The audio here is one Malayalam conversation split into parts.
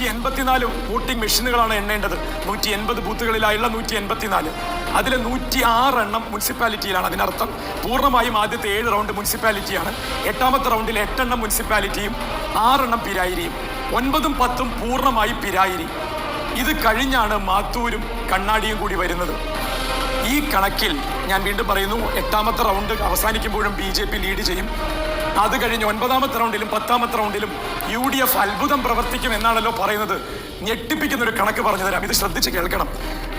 നൂറ്റി എൺപത്തിനാല് വോട്ടിംഗ് മെഷീനുകളാണ് എണ്ണേണ്ടത്. നൂറ്റി എൺപത് ബൂത്തുകളിലായുള്ള നൂറ്റി എൺപത്തിനാല് അതിൽ നൂറ്റി ആറെണ്ണം മുനിസിപ്പാലിറ്റിയിലാണ് അതിനർത്ഥം. പൂർണമായും ആദ്യത്തെ ഏഴ് റൗണ്ട് മുനിസിപ്പാലിറ്റിയാണ്. എട്ടാമത്തെ റൗണ്ടിൽ എട്ടെണ്ണം മുനിസിപ്പാലിറ്റിയും ആറെണ്ണം പിരായിരിയും. ഒൻപതും പത്തും പൂർണമായി പിരായിരി. ഇത് കഴിഞ്ഞാണ് മാത്തൂരും കണ്ണാടിയും കൂടി വരുന്നത്. ഈ കണക്കിൽ ഞാൻ വീണ്ടും പറയുന്നു എട്ടാമത്തെ റൗണ്ട് അവസാനിക്കുമ്പോഴും ബി ജെ പി ലീഡ് ചെയ്യും. അത് കഴിഞ്ഞ് ഒൻപതാമത്തെ റൗണ്ടിലും പത്താമത്തെ റൗണ്ടിലും യു ഡി എഫ് അത്ഭുതം പ്രവർത്തിക്കും എന്നാണല്ലോ പറയുന്നത്. ഞെട്ടിപ്പിക്കുന്ന ഒരു കണക്ക് പറഞ്ഞു തരാം. ഇത് ശ്രദ്ധിച്ച് കേൾക്കണം.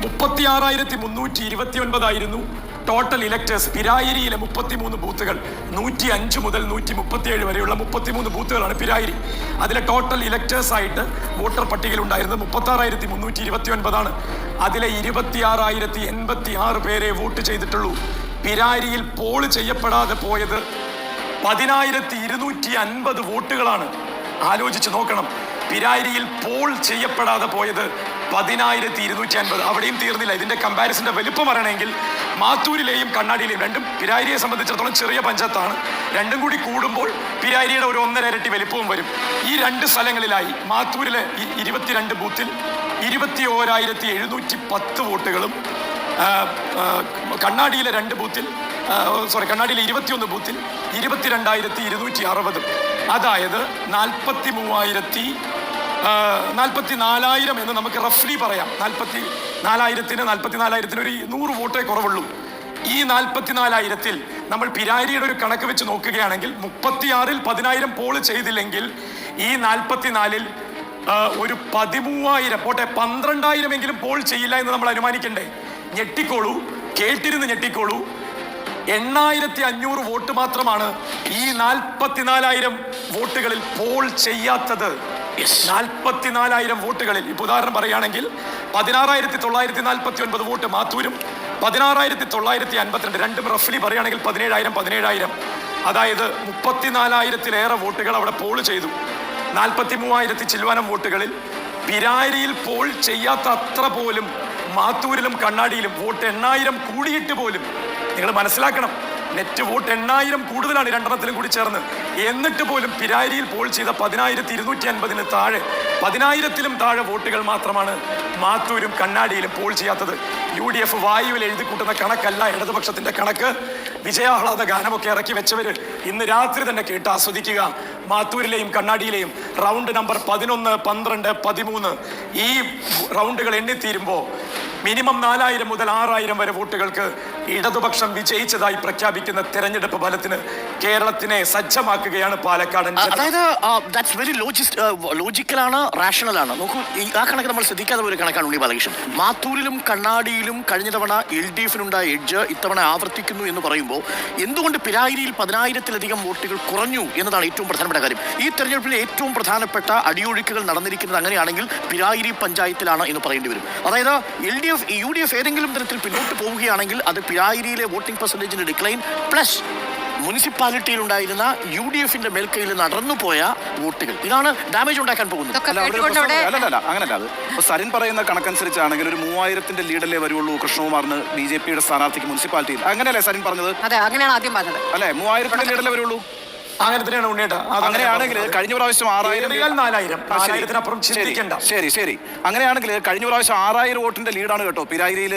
മുപ്പത്തി ആറായിരത്തി മുന്നൂറ്റി ഇരുപത്തി ഒൻപതായിരുന്നു ടോട്ടൽ ഇലക്ടേഴ്സ് പിരായിരിയിലെ മുപ്പത്തിമൂന്ന് ബൂത്തുകൾ. നൂറ്റി അഞ്ച് മുതൽ നൂറ്റി മുപ്പത്തിയേഴ് വരെയുള്ള മുപ്പത്തിമൂന്ന് ബൂത്തുകളാണ് പിരായിരി. അതിലെ ടോട്ടൽ ഇലക്ടേഴ്സ് ആയിട്ട് വോട്ടർ പട്ടികയിൽ ഉണ്ടായിരുന്നത് മുപ്പത്തി ആറായിരത്തി മുന്നൂറ്റി ഇരുപത്തി ഒൻപതാണ് അതിലെ ഇരുപത്തിയാറായിരത്തി എൺപത്തി ആറ് പേരെ വോട്ട് ചെയ്തിട്ടുള്ളൂ. പിരാരിയിൽ പോൾ ചെയ്യപ്പെടാതെ പോയത് പതിനായിരത്തി ഇരുന്നൂറ്റി അൻപത് വോട്ടുകളാണ്. ആലോചിച്ച് നോക്കണം. പിരായിരിയിൽ പോൾ ചെയ്യപ്പെടാതെ പോയത് പതിനായിരത്തി ഇരുന്നൂറ്റി അൻപത് അവിടെയും തീർന്നില്ല. ഇതിന്റെ കമ്പാരിസന്റെ വലിപ്പം പറയണമെങ്കിൽ മാത്തൂരിലെയും കണ്ണാടിയിലെയും രണ്ടും പിരാരിയെ സംബന്ധിച്ചിടത്തോളം ചെറിയ പഞ്ചായത്താണ്. രണ്ടും കൂടി കൂടുമ്പോൾ പിരാരിയുടെ ഒരു ഒന്നര ഇരട്ടി വലിപ്പവും വരും. ഈ രണ്ട് സ്ഥലങ്ങളിലായി മാത്തൂരിലെ ഈ ഇരുപത്തിരണ്ട് ബൂത്തിൽ ഇരുപത്തി ഓരായിരത്തി എഴുന്നൂറ്റി പത്ത് വോട്ടുകളും കണ്ണാടിയിലെ രണ്ട് ബൂത്തിൽ സോറി കണ്ണാടിയിലെ ഇരുപത്തിയൊന്ന് ബൂത്തിൽ ഇരുപത്തിരണ്ടായിരത്തി ഇരുന്നൂറ്റി അറുപതും. അതായത് നാൽപ്പത്തി മൂവായിരത്തി നാൽപ്പത്തി നാലായിരം എന്ന് നമുക്ക് റഫ്ലി പറയാം. നാൽപ്പത്തി നാലായിരത്തിന് നാൽപ്പത്തി നാലായിരത്തിന് ഒരു നൂറ് വോട്ടേ കുറവുള്ളൂ. ഈ നാൽപ്പത്തി നാലായിരത്തിൽ നമ്മൾ പിരാരിയുടെ ഒരു കണക്ക് വെച്ച് നോക്കുകയാണെങ്കിൽ മുപ്പത്തിയാറിൽ പതിനായിരം പോൾ ചെയ്തില്ലെങ്കിൽ ഈ നാൽപ്പത്തിനാലിൽ നാലിൽ ഒരു പതിമൂവായിരം പോട്ടെ പന്ത്രണ്ടായിരം എങ്കിലും പോൾ ചെയ്യില്ല എന്ന് നമ്മൾ അനുമാനിക്കണ്ടേ? ഞെട്ടിക്കോളൂ. കേട്ടിരുന്ന് ഞെട്ടിക്കോളൂ. എണ്ണായിരത്തി അഞ്ഞൂറ് വോട്ട് മാത്രമാണ് ഈ നാൽപ്പത്തിനാലായിരം വോട്ടുകളിൽ പോൾ ചെയ്യാത്തത്. നാൽപ്പത്തിനാലായിരം വോട്ടുകളിൽ. ഇപ്പൊ ഉദാഹരണം പറയുകയാണെങ്കിൽ പതിനാറായിരത്തി തൊള്ളായിരത്തി നാൽപ്പത്തി ഒൻപത് വോട്ട് മാത്തൂരും പതിനാറായിരത്തി തൊള്ളായിരത്തി അൻപത്തിരണ്ട് രണ്ടും റഫ്ലി പറയുകയാണെങ്കിൽ പതിനേഴായിരം പതിനേഴായിരം. അതായത് മുപ്പത്തിനാലായിരത്തിലേറെ വോട്ടുകൾ അവിടെ പോൾ ചെയ്തു. നാൽപ്പത്തി മൂവായിരത്തി ചില്ലുവാനം വോട്ടുകളിൽ പിരാരിയിൽ പോൾ ചെയ്യാത്ത അത്ര പോലും മാത്തൂരിലും കണ്ണാടിയിലും വോട്ട് എണ്ണായിരം കൂടിയിട്ട് പോലും നിങ്ങൾ മനസ്സിലാക്കണം. നെറ്റ് വോട്ട് എണ്ണായിരം കൂടുതലാണ് രണ്ടെണ്ണത്തിലും കൂടി ചേർന്ന് എന്നിട്ട് പോലും പിരാരിയിൽ പോൾ ചെയ്ത പതിനായിരത്തി ഇരുന്നൂറ്റി അൻപതിന് താഴെ പതിനായിരത്തിലും താഴെ വോട്ടുകൾ മാത്രമാണ് മാത്തൂരും കണ്ണാടിയിലും പോൾ ചെയ്യാത്തത്. യു ഡി എഫ് വായുവിൽ എഴുതി കൂട്ടുന്ന കണക്കല്ല ഇടതുപക്ഷത്തിന്റെ കണക്ക്. വിജയാഹ്ലാദ ഗാനമൊക്കെ ഇറക്കി വെച്ചവര് ഇന്ന് രാത്രി തന്നെ കേട്ട് ആസ്വദിക്കുക. മാത്തൂരിലെയും കണ്ണാടിയിലെയും റൗണ്ട് നമ്പർ പതിനൊന്ന് പന്ത്രണ്ട് പതിമൂന്ന് ഈ റൗണ്ടുകൾ എണ്ണിത്തീരുമ്പോൾ മിനിമം നാലായിരം മുതൽ ആറായിരം വരെ വോട്ടുകൾക്ക് ഇടതുപക്ഷം വിജയിച്ചതായി പ്രഖ്യാപിക്കുന്ന തെരഞ്ഞെടുപ്പ് ഫലത്തിന് കേരളത്തിനെ സജ്ജമാക്കുകയാണ് പാലക്കാടൻ അതായത് ദാറ്റ്സ് വെരി ലോജിക്കലാണ് റാഷണൽ ആണ് നോക്കൂ ആ കണക്ക് നമ്മൾ ശ്രദ്ധിക്കാത്ത ഒരു കണക്കാണ് ഉണ്ണി ബാലകൃഷ്ണൻ. മാത്തൂരിലും കണ്ണാടിയിലും കഴിഞ്ഞ തവണ എൽ ഡി എഫിനുണ്ടായ എഡ്ജ് ഇത്തവണ ആവർത്തിക്കുന്നു എന്ന് പറയുമ്പോൾ എന്തുകൊണ്ട് പിരായിരിയിൽ പതിനായിരത്തിലധികം വോട്ടുകൾ കുറഞ്ഞു എന്നതാണ് ഏറ്റവും പ്രധാനപ്പെട്ട കാര്യം. ഈ തെരഞ്ഞെടുപ്പിലെ ഏറ്റവും പ്രധാനപ്പെട്ട അടിയൊഴുക്കുകൾ നടന്നിരിക്കുന്നത് അങ്ങനെയാണെങ്കിൽ പിരായിരി പഞ്ചായത്തിലാണ് എന്ന് പറയേണ്ടി വരും. അതായത് L D F U D F ഏതെങ്കിലും തരത്തിൽ പിന്നോട്ട് പോവുകയാണെങ്കിൽ അത് പിഴായിരിയിലെ വോട്ടിംഗ് പെർസെന്റേജിന്റെ ഡിക്ലൈൻ. പ്ലസ് മുനിസിപ്പാലിറ്റിയിൽ ഉണ്ടായിരുന്ന യു ഡി എഫിന്റെ മേൽക്കൈയിൽ നടന്നുപോയ വോട്ടുകൾ. ഇതാണ് ഡാമേജ് ഉണ്ടാക്കാൻ പോകുന്നത്. അല്ലല്ല അങ്ങനല്ല. അത് ഇപ്പൊ സരിൻ പറയുന്ന കണക്കനുസരിച്ചാണെങ്കിൽ ഒരു മൂവായിരത്തിന്റെ ലീഡല്ലേ വരുള്ളൂ കൃഷ്ണകുമാറിന് ബി ജെ പിയുടെ സ്ഥാനാർത്ഥിക്ക് മുനിസിപ്പാലിറ്റിയിൽ. അങ്ങനെയല്ലേ സരിൻ പറഞ്ഞത്? അതെ അങ്ങനെയാണ് ആദ്യം പറഞ്ഞത്. അല്ലെ? മൂവായിരത്തിന്റെ ലീഡല്ലേ വരുള്ളൂ? അങ്ങനെ തന്നെയാണ് ഉണ്ണേട്ട അങ്ങനെയാണെങ്കിൽ കഴിഞ്ഞ പ്രാവശ്യം ആറായിരം നാലായിരം. നാലായിരത്തിനപ്പുറം ചിന്തിക്കണ്ട. ശരി ശരി. അങ്ങനെയാണെങ്കിൽ കഴിഞ്ഞ പ്രാവശ്യം ആറായിരം വോട്ടിന്റെ ലീഡാണ് കേട്ടോ പിരായിരിയിൽ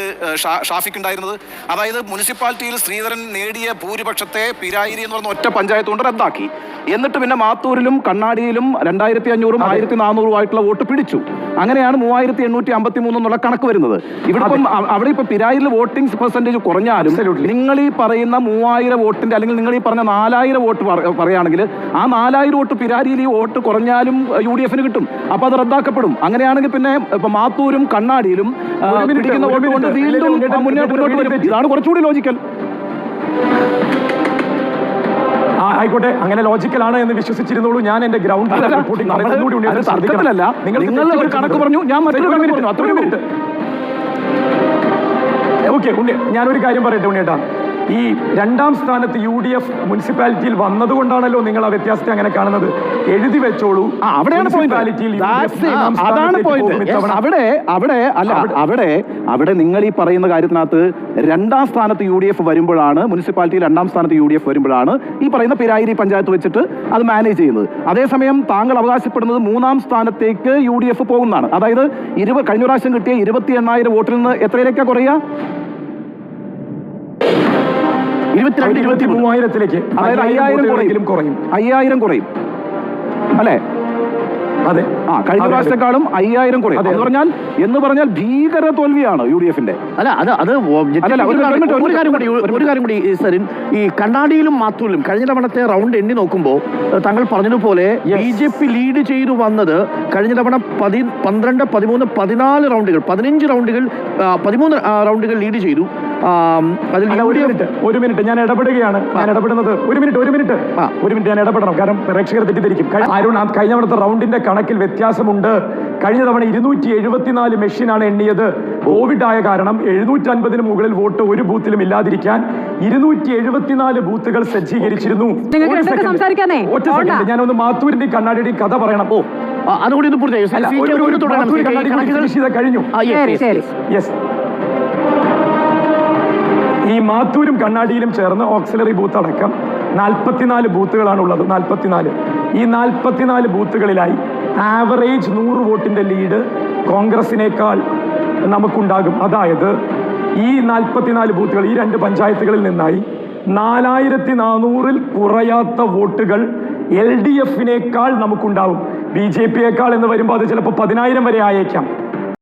ഷാഫിക്ക് ഉണ്ടായിരുന്നത്. അതായത് മുനിസിപ്പാലിറ്റിയിൽ ശ്രീധരൻ നേടിയ ഭൂരിപക്ഷത്തെ പിരായിരി എന്ന് പറഞ്ഞ ഒറ്റ പഞ്ചായത്ത് കൊണ്ട് റദ്ദാക്കി. എന്നിട്ട് പിന്നെ മാത്തൂരിലും കണ്ണാടിയിലും രണ്ടായിരത്തി അഞ്ഞൂറും ആയിരത്തി നാനൂറും ആയിട്ടുള്ള വോട്ട് പിടിച്ചു. അങ്ങനെയാണ് മൂവായിരത്തി എണ്ണൂറ്റി അമ്പത്തി മൂന്ന് എന്നുള്ള കണക്ക് വരുന്നത്. ഇവിടെ ഇപ്പം അവിടെ ഇപ്പൊ പിരായിരിൽ വോട്ടിംഗ് പെർസെന്റേജ് കുറഞ്ഞാലും നിങ്ങൾ ഈ പറയുന്ന മൂവായിരം വോട്ടിന്റെ അല്ലെങ്കിൽ നിങ്ങൾ ഈ പറഞ്ഞ നാലായിരം വോട്ട് പറ- പറയുകയാണെങ്കിൽ ആ നാലായിരം വോട്ട് പിരാരിയിൽ ഈ വോട്ട് കുറഞ്ഞാലും യു ഡി എഫിന് കിട്ടും. അപ്പൊ അത് റദ്ദാക്കപ്പെടും. അങ്ങനെയാണെങ്കിൽ പിന്നെ ഇപ്പൊ മാത്തൂരും കണ്ണാടിയിലും പിടിക്കുന്ന വോട്ട് കൊണ്ട് വീണ്ടും മുന്നോട്ട് വരും ഇതാണ് കുറച്ചുകൂടി ലോജിക്കൽ ആയിക്കോട്ടെ. അങ്ങനെ ലോജിക്കലാണ് എന്ന് വിശ്വസിച്ചിരുന്നുള്ളൂ ഞാൻ എന്റെ ഗ്രൗണ്ട് നിങ്ങൾ ഒരു കണക്ക് പറഞ്ഞു, ഞാൻ മറ്റൊരു കണക്ക് പറഞ്ഞു. ഒരു മിനിറ്റ്. ഓക്കെ ഉണ്ണി ഞാനൊരു കാര്യം പറയട്ടെ ഉണ്ണിയേട്ടാ. ഈ രണ്ടാം സ്ഥാനത്ത് യു ഡി എഫ് മുനിസിപ്പാലിറ്റിയിൽ വന്നതുകൊണ്ടാണല്ലോ നിങ്ങൾ ആ വ്യത്യാസത്തെ അങ്ങനെ കാണുന്നത്. എഴുതി വെച്ചോളൂ. അവിടെയാണ് അതാണ് പോയിന്റ് അവിടെ അവിടെ അല്ല അവിടെ അവിടെ നിങ്ങൾ ഈ പറയുന്ന കാര്യത്തിനകത്ത് രണ്ടാം സ്ഥാനത്ത് യു ഡി എഫ് വരുമ്പോഴാണ് മുനിസിപ്പാലിറ്റി രണ്ടാം സ്ഥാനത്ത് യു ഡി എഫ് വരുമ്പോഴാണ് ഈ പറയുന്ന പിരായിരി പഞ്ചായത്ത് വെച്ചിട്ട് അത് മാനേജ് ചെയ്യുന്നത്. അതേസമയം താങ്കൾ അവകാശപ്പെടുന്നത് മൂന്നാം സ്ഥാനത്തേക്ക് യു ഡി എഫ് പോകുന്നതാണ്. അതായത് ഇരുപത് കഴിഞ്ഞ പ്രാവശ്യം കിട്ടിയ ഇരുപത്തി എണ്ണായിരം വോട്ടിൽ നിന്ന് എത്രയിലേക്കാണ് കുറയുക? ഇരുപത്തിരണ്ട് ഇരുപത്തി മൂവായിരത്തിലേക്ക്. അതായത് അയ്യായിരം കുറയും. കുറയും. അയ്യായിരം കുറയും. അല്ലേ? അതെ. ആ കഴിഞ്ഞ. പ്രാവശ്യത്തെക്കാളും അയ്യായിരം കുറയും. എന്ന് പറഞ്ഞാൽ എന്ന് പറഞ്ഞാൽ ഭീകര തോൽവിയാണ് യു ഡി എഫിന്റെ. അല്ല അത് അത് ഒരു കാര്യം കൂടി ഒരു കാര്യം കൂടി ഈ സരിൻ ഈ കണ്ണാടിയിലും മാത്തൂരിലും കഴിഞ്ഞ തവണത്തെ റൗണ്ട് എണ്ണി നോക്കുമ്പോൾ താങ്കൾ പറഞ്ഞതുപോലെ. ബി ജെ പി ലീഡ് ചെയ്തു വന്നത് കഴിഞ്ഞ തവണ പതി പന്ത്രണ്ട് പതിമൂന്ന് പതിനാല് റൗണ്ടുകൾ പതിനഞ്ച് റൗണ്ടുകൾ പതിമൂന്ന് റൗണ്ടുകൾ ലീഡ് ചെയ്തു. അതിൽ ഒരു മിനിറ്റ് ഒരു മിനിറ്റ് ഞാൻ ഇടപെടുകയാണ്. ഞാൻ ഇടപെടുന്നത്. ഒരു മിനിറ്റ് ഒരു മിനിറ്റ്. ആ. ഒരു മിനിറ്റ് ഞാൻ ഇടപെടണം. കാരണം പ്രേക്ഷകർ തെറ്റിദ്ധരിക്കും. അരുൺ കഴിഞ്ഞ തവണത്തെ റൗണ്ടിന്റെ കണക്കിൽ വ്യത്യാസമുണ്ട്. കഴിഞ്ഞ തവണ ഇരുന്നൂറ്റി എഴുപത്തിനാല് മെഷീനാണ് എണ്ണിയത്. കോവിഡ് ആയ കാരണം എഴുന്നൂറ്റി അൻപതിന് മുകളിൽ വോട്ട് ഒരു ബൂത്തിലും ഇല്ലാതിരിക്കാൻ ഇരുന്നൂറ്റി എഴുപത്തിനാല് ബൂത്തുകൾ സജ്ജീകരിച്ചിരുന്നു? ഒറ്റ. സെക്കൻഡ്. ഞാനൊന്ന് മാത്തൂരിന്റെയും കണ്ണാടിയുടെയും കഥ പറയണം. ഓ അതുകൂടി ഒന്ന് ഈ മാത്തൂരും കണ്ണാടിയിലും ചേർന്ന് ഓക്സിലറി ബൂത്ത് അടക്കം നാൽപ്പത്തിനാല് ബൂത്തുകളാണ് ഉള്ളത് നാൽപ്പത്തിനാല്. ഈ നാൽപ്പത്തിനാല് ബൂത്തുകളിലായി ആവറേജ് നൂറ് വോട്ടിന്റെ ലീഡ് കോൺഗ്രസിനേക്കാൾ നമുക്കുണ്ടാകും. അതായത് ഈ നാൽപ്പത്തിനാല് ബൂത്തുകൾ ഈ രണ്ട് പഞ്ചായത്തുകളിൽ നിന്നായി നാലായിരത്തി നാനൂറിൽ കുറയാത്ത വോട്ടുകൾ എൽ ഡി എഫിനേക്കാൾ നമുക്കുണ്ടാവും. ബി ജെ പിയേക്കാൾ എന്ന് വരുമ്പോൾ അത് ചിലപ്പോൾ പതിനായിരം വരെ ആയേക്കാം.